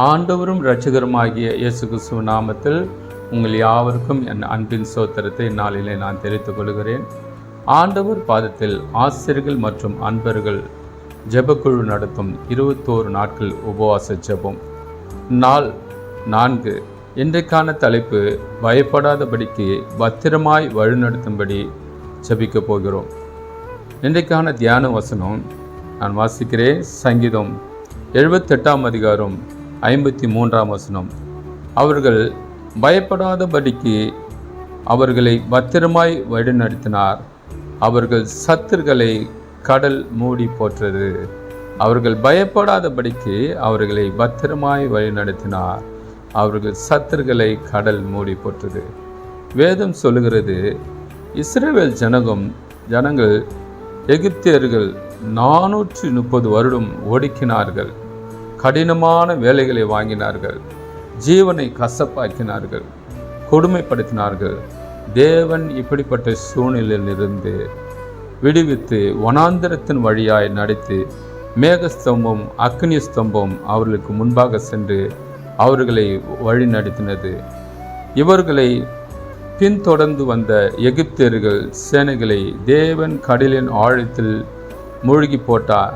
ஆண்டவரும் இரட்சகருமாகிய இயேசு கிறிஸ்துவ நாமத்தில் உங்கள் யாவருக்கும் என் அன்பின் சோத்திரத்தை நாளிலே நான் தெரிவித்துக் கொள்கிறேன். ஆண்டவர் பாதத்தில் ஆசிரியர்கள் மற்றும் அன்பர்கள் ஜெபக்குழு நடத்தும் இருபத்தோரு நாட்கள் உபவாச ஜெபம். நாள் நான்கு. இன்றைக்கான தலைப்பு பயப்படாதபடிக்கு பத்திரமாய் வழிநடத்தும்படி ஜபிக்கப் போகிறோம். இன்றைக்கான தியான வசனம் நான் வாசிக்கிறேன். சங்கீதம் எழுபத்தெட்டாம் அதிகாரம் ஐம்பத்தி மூன்றாம் வசனம். அவர்கள் பயப்படாதபடிக்கு அவர்களை பத்திரமாய் வழிநடத்தினார். அவர்கள் சத்துருக்களை கடல் மூடி போற்றது. அவர்கள் பயப்படாதபடிக்கு அவர்களை பத்திரமாய் வழிநடத்தினார். அவர்கள் சத்துருக்களை கடல் மூடி போற்றது. வேதம் சொல்லுகிறது இஸ்ரேல் ஜனகம் ஜனங்கள் எகிப்தியர்கள் நானூற்றி முப்பது வருடம் ஒடுக்கினார்கள். கடினமான வேலைகளை வாங்கினார்கள். ஜீவனை கசப்பாக்கினார்கள். கொடுமைப்படுத்தினார்கள். தேவன் இப்படிப்பட்ட சூழ்நிலையிலிருந்து விடுவித்து வனாந்திரத்தின் வழியாய் நடத்தி மேகஸ்தம்பம் அக்னி ஸ்தம்பம் அவர்களுக்கு முன்பாக சென்று அவர்களை வழி நடத்தினது இவர்களை பின்தொடர்ந்து வந்த எகிப்தியர்கள் சேனைகளை தேவன் கடலின் ஆழத்தில் மூழ்கி போட்டார்.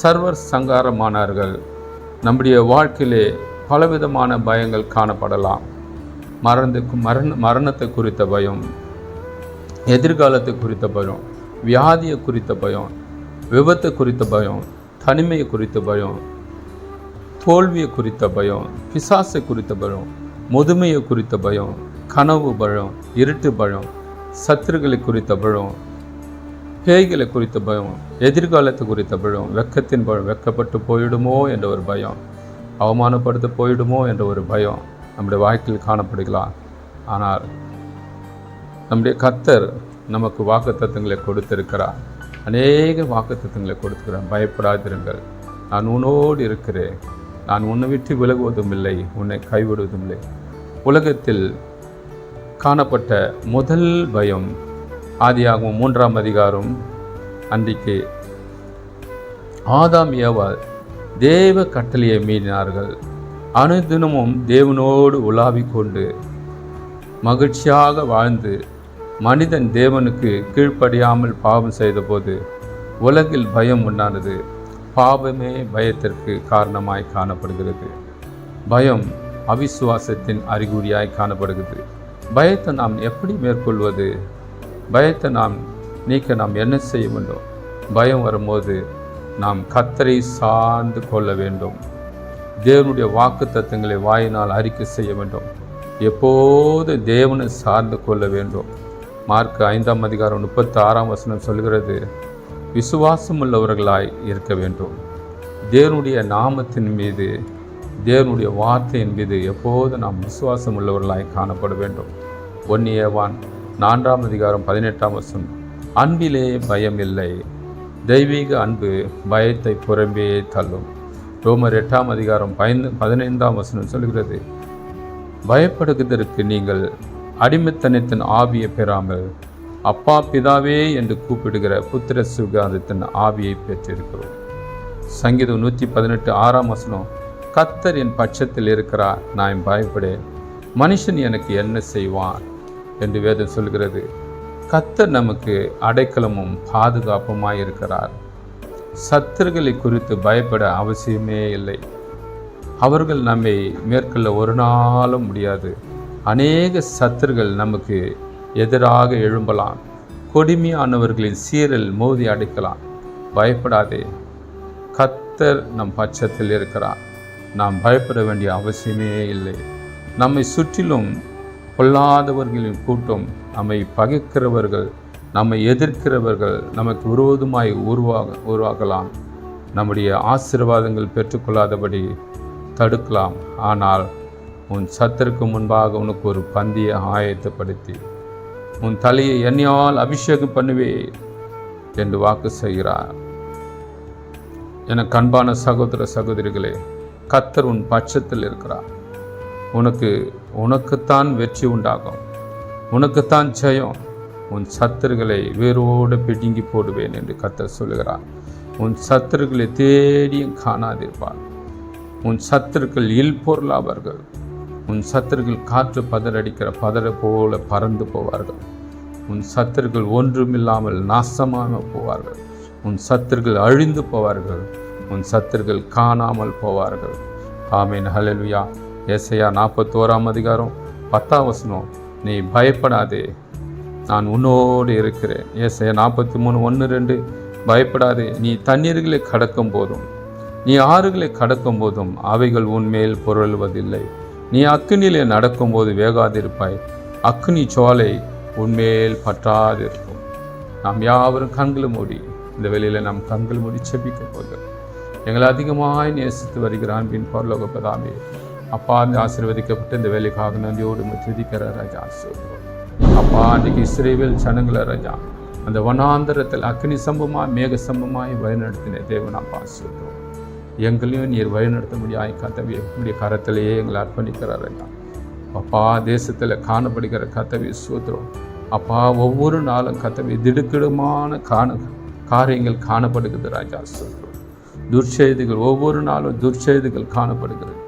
சர்வர் சங்காரமானார்கள் நம்முடைய வாழ்க்கையிலே பலவிதமான பயங்கள் காணப்படலாம். மரணத்துக்கு மரண மரணத்தை குறித்த பயம் எதிர்காலத்தை குறித்த பயம் வியாதியை குறித்த பயம் விபத்தை குறித்த பயம் தனிமையை குறித்த பயம் தோல்வியை குறித்த பயம் பிசாசை குறித்த பயம் முதுமையை குறித்த பயம் கனவு பயம் இருட்டு பயம் சத்துருகளை குறித்த பயம் பேய்களை குறித்த பயம் எதிர்காலத்தை குறித்த பயம் வெக்கத்தின் பயம் வெக்கப்பட்டு போயிடுமோ என்ற ஒரு பயம் அவமானப்படுத்த போயிடுமோ என்ற ஒரு பயம் நம்முடைய வாழ்க்கையில் காணப்படுகலாம். ஆனால் நம்முடைய கத்தர் நமக்கு வாக்குத்தத்தங்களை கொடுத்திருக்கிறார். அநேக வாக்குத்தத்தங்களை கொடுத்துக்கிறார் பயப்படாதிருங்கள். நான் உன்னோடு இருக்கிறேன். நான் உன்னை விட்டு விலகுவதும் இல்லை. உன்னை கைவிடுவதும் இல்லை. உலகத்தில் காணப்பட்ட முதல் பயம் ஆதியாகும் மூன்றாம் அதிகாரம் அன்றைக்கு. ஆதாம் ஏவா தேவ கட்டளையை மீறினார்கள். அனுதினமும் தேவனோடு உலாவிக் கொண்டு மகிழ்ச்சியாக வாழ்ந்து மனிதன் தேவனுக்கு கீழ்ப்படியாமல் பாவம் செய்தபோது உலகில் பயம் உண்டானது. பாவமே பயத்திற்கு காரணமாய் காணப்படுகிறது. பயம் அவிசுவாசத்தின் அறிகுறியாய் காணப்படுகிறது. பயத்தை நாம் எப்படி மேற்கொள்வது? பயத்தை நாம் நீக்க நாம் என்ன செய்ய வேண்டும்? பயம் வரும்போது நாம் கத்தரை சார்ந்து கொள்ள வேண்டும். தேவனுடைய வாக்கு தத்துவங்களை வாயினால் அறிக்கை செய்ய வேண்டும். எப்போது தேவனை சார்ந்து கொள்ள வேண்டும். மார்க் ஐந்தாம் அதிகாரம் முப்பத்தி ஆறாம் வசனம் சொல்கிறது விசுவாசம் உள்ளவர்களாய் இருக்க வேண்டும். தேவனுடைய நாமத்தின் மீது தேவனுடைய வார்த்தையின் மீது எப்போது நாம் விசுவாசம் உள்ளவர்களாய் காணப்பட வேண்டும். ஒன்னியவான் நான்காம் அதிகாரம் பதினெட்டாம் வசனம். அன்பிலே பயம் இல்லை தெய்வீக அன்பு பயத்தை புறம்பே தள்ளும். ரோமர் எட்டாம் அதிகாரம் பயந்து பதினைந்தாம் வசனம் சொல்கிறது பயப்படுவதற்கு நீங்கள் அடிமைத்தனத்தின் ஆவியை பெறாமல் அப்பா பிதாவே என்று கூப்பிடுகிற புத்திர சுகாதத்தின் ஆவியை பெற்றிருக்கிறோம். சங்கீதம் நூற்றி பதினெட்டு ஆறாம் வசனம் கத்தர் என் பட்சத்தில் இருக்கிறார் நான் பயப்படேன். மனுஷன் எனக்கு என்ன செய்வான்? என்று வேதம் சொல்கிறது. கத்தர் நமக்கு அடைக்கலமும் பாதுகாப்புமாய் இருக்கிறார். சத்துருகளை குறித்து பயப்பட அவசியமே இல்லை. அவர்கள் நம்மை மேற்கொள்ள ஒரு நாளும் முடியாது. அநேக சத்துருகள் நமக்கு எதிராக எழும்பலாம். கொடுமையானவர்களின் சீரல் மோதி அடைக்கலாம். பயப்படாதே. கத்தர் நம் பட்சத்தில் இருக்கிறார். நாம் பயப்பட வேண்டிய அவசியமே இல்லை. நம்மை சுற்றிலும் பொல்லாதவர்களின் கூட்டம் நம்மை பகைக்கிறவர்கள் நம்மை எதிர்க்கிறவர்கள் நமக்கு விரோதமாய் உருவாக உருவாகலாம். நம்முடைய ஆசீர்வாதங்கள் பெற்றுக்கொள்ளாதபடி தடுக்கலாம். ஆனால் உன் சத்திற்கு முன்பாக உனக்கு ஒரு பந்தியை ஆயத்தப்படுத்தி உன் தலையை என்னையால் அபிஷேகம் பண்ணுவே என்று வாக்கு செய்கிறார். என கண்பான சகோதர சகோதரிகளே கத்தர் உன் பட்சத்தில் இருக்கிறார். உனக்கு உனக்குத்தான் வெற்றி உண்டாகும். உனக்குத்தான் ஜெயம். உன் சத்துருகளை வேரோடு பிடுங்கி போடுவேன் என்று கத்தர் சொல்லுகிறார். உன் சத்துருக்களை தேடியும் காணாதிருப்பார். உன் சத்துருக்கள் இல்பொருளாவார்கள் உன் சத்துருக்கள் காற்று பதறடிக்கிற பதற போல பறந்து போவார்கள். உன் சத்துருக்கள் ஒன்றுமில்லாமல் நாசமாக போவார்கள். உன் சத்துருக்கள் அழிந்து போவார்கள். உன் சத்துருக்கள் காணாமல் போவார்கள். ஆமீன். ஹalleluya. ஏசையா நாற்பத்தோராம் அதிகாரம் பத்தாம் வசனம். நீ பயப்படாதே. நான் உன்னோடு இருக்கிறேன். ஏசையா நாற்பத்தி மூணு ஒன்று ரெண்டு. பயப்படாதே. நீ தண்ணீர்களை கடக்கும் போதும். நீ ஆறுகளை கடக்கும் போதும். அவைகள் உன்மேல் பொருள்வதில்லை. நீ அக்கினியிலே நடக்கும்போது வேகாதிருப்பாய். அக்னி சோலை உன்மேல் பற்றாதிருக்கும். நாம் யாவரும் கண்களை மூடி இந்த வெளியில் நாம் கண்கள் மூடி செபிக்க போகிறோம். எங்களை அதிகமாய் நேசித்து வருகிற அன்பின் பரலோக பதாமே அப்பா அந்த ஆசீர்வதிக்கப்பட்டு இந்த வேலைக்காக நந்தியோடு துதிக்கிற ராஜா சொல்கிறோம் அப்பா அன்றைக்கு இஸ்ரேவேல் சனங்கள ராஜா அந்த வனாந்தரத்தில் அக்னி சம்பமாக மேக சம்பமாய் வழிநடத்தின தேவன் அப்பா சொல்கிறோம் எங்களையும் நீர் வழிநடத்த முடியாது கத்தவி உடைய கரத்திலேயே எங்களை அர்ப்பணிக்கிறார் ஐயா அப்பா தேசத்தில் காணப்படுகிற கத்தவி சூத்திரம். அப்பா ஒவ்வொரு நாளும் கத்தவி திடுக்கிடுமான காண காரியங்கள் காணப்படுகிறது ராஜா சொல்கிறோம் துர்ச்செய்திகள் ஒவ்வொரு நாளும் துர்ச்செய்திகள் காணப்படுகிறது.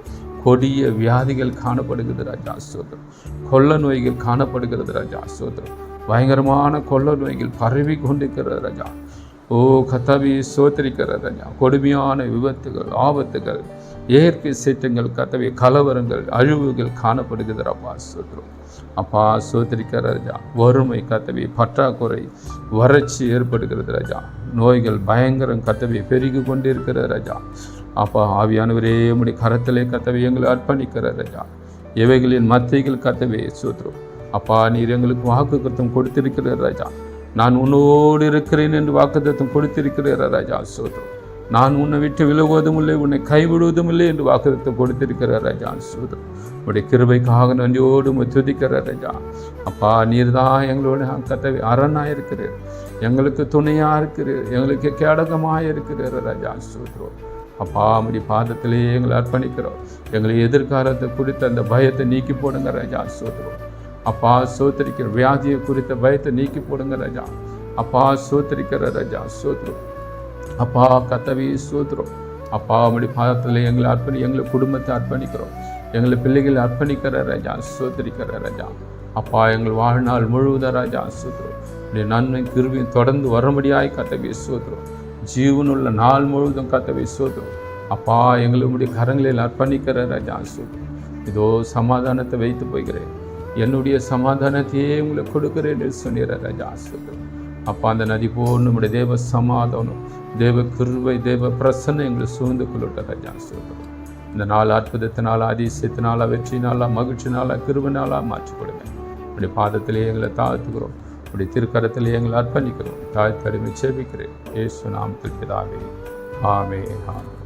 கொடிய வியாதிகள் காணப்படுகிறது ராஜா சோதரம் கொள்ள நோய்கள் காணப்படுகிறது ராஜா சோதரம் பயங்கரமான கொள்ள நோய்கள் பரவி கொண்டிருக்கிறது ராஜா. ஓ கத்தவி சோத்தரிக்கிற ராஜா. கொடுமையான விபத்துகள் ஆபத்துகள் இயற்கை சீற்றங்கள் கத்தவி கலவரங்கள் அழிவுகள் காணப்படுகிறது அப்பா சோத்திரம் அப்பா சோதரிக்கிற ராஜா. வறுமை கத்தவி பற்றாக்குறை வறட்சி ஏற்படுகிறது ராஜா. நோய்கள் பயங்கரம் கத்தவி பெருகி கொண்டிருக்கிற ராஜா. அப்பா ஆவியானவரே முடி கரத்திலே கத்தவை எங்களை அர்ப்பணிக்கிற ராஜா இவைகளின் மத்திகள் கத்தவை சோத்ரம் அப்பா நீர் எங்களுக்கு வாக்குத்தம் கொடுத்திருக்கிறார் ராஜா நான் உன்னோடு இருக்கிறேன் என்று வாக்குத்தம் கொடுத்திருக்கிறார் ராஜா சோத்ரம் நான் உன்னை விட்டு விலகுவதும் இல்லை உன்னை கைவிடுவதும் இல்லை என்று வாக்குத்தம் கொடுத்திருக்கிறார் ராஜா சோத்ரம் உடைய கிருபைக்காக நன்றியோடு துதிக்கிறார் துதிக்கிற ராஜா அப்பா நீர் தான் எங்களோட கத்தவை அரணாக இருக்கிறீர் எங்களுக்கு துணையாக இருக்கிறீர் எங்களுக்கு கேடகமாக இருக்கிறீர் ராஜா சூத்ரோ. அப்பா அப்படி பாதத்திலேயே எங்களை அர்ப்பணிக்கிறோம். எங்களை எதிர்காலத்தை குறித்த அந்த பயத்தை நீக்கி போடுங்க ராஜா. சோத்துறோம் அப்பா சோத்தரிக்கிற வியாதியை குறித்த பயத்தை நீக்கி போடுங்க ராஜா. அப்பா சோத்தரிக்கிற ராஜா. சோத்துறோம் அப்பா கத்தவி சோத்துறோம் அப்பா அப்படி பாதத்தில் எங்களை அர்ப்பணி எங்களை குடும்பத்தை அர்ப்பணிக்கிறோம். எங்களை பிள்ளைகளை அர்ப்பணிக்கிற ராஜா. சோத்தரிக்கிற ராஜா. அப்பா எங்கள் வாழ்நாள் முழுவதும் ராஜா. சோத்துறோம் நன்மை கிருவியும் தொடர்ந்து வரும்படியாய் கத்தவி சோத்துறோம் ஜீவனுள்ள நாள் முழுவதும் கத்தவை சோதரும் அப்பா எங்களுடைய கரங்களில் அர்ப்பணிக்கிற ராஜா சோதரும் இதோ சமாதானத்தை வைத்து போகிறேன். என்னுடைய சமாதானத்தையே உங்களுக்கு கொடுக்கிறேன் என்று சொன்னிற ராஜா சோதரும் அப்பா அந்த நதி போல் நம்முடைய தேவ சமாதானம் தேவ கிருவை தேவ பிரசன்னம் எங்களை சூழ்ந்து கொள்ளட்ட ராஜா சோதரும் இந்த நாள் அற்புதத்தினால அதிசயத்தினால வெற்றினால மகிழ்ச்சினால கிருபனால மாற்றிக் கொடுங்க அப்படி பாதத்திலே எங்களை தாழ்த்துக்கிறோம் அப்படி திருக்கரத்தில் எங்களை அர்ப்பணிக்கிறோம். தாய் தருமை சேவிக்கிறேன். ஏசு நாம் பிதாவே. ஆமே ஆமே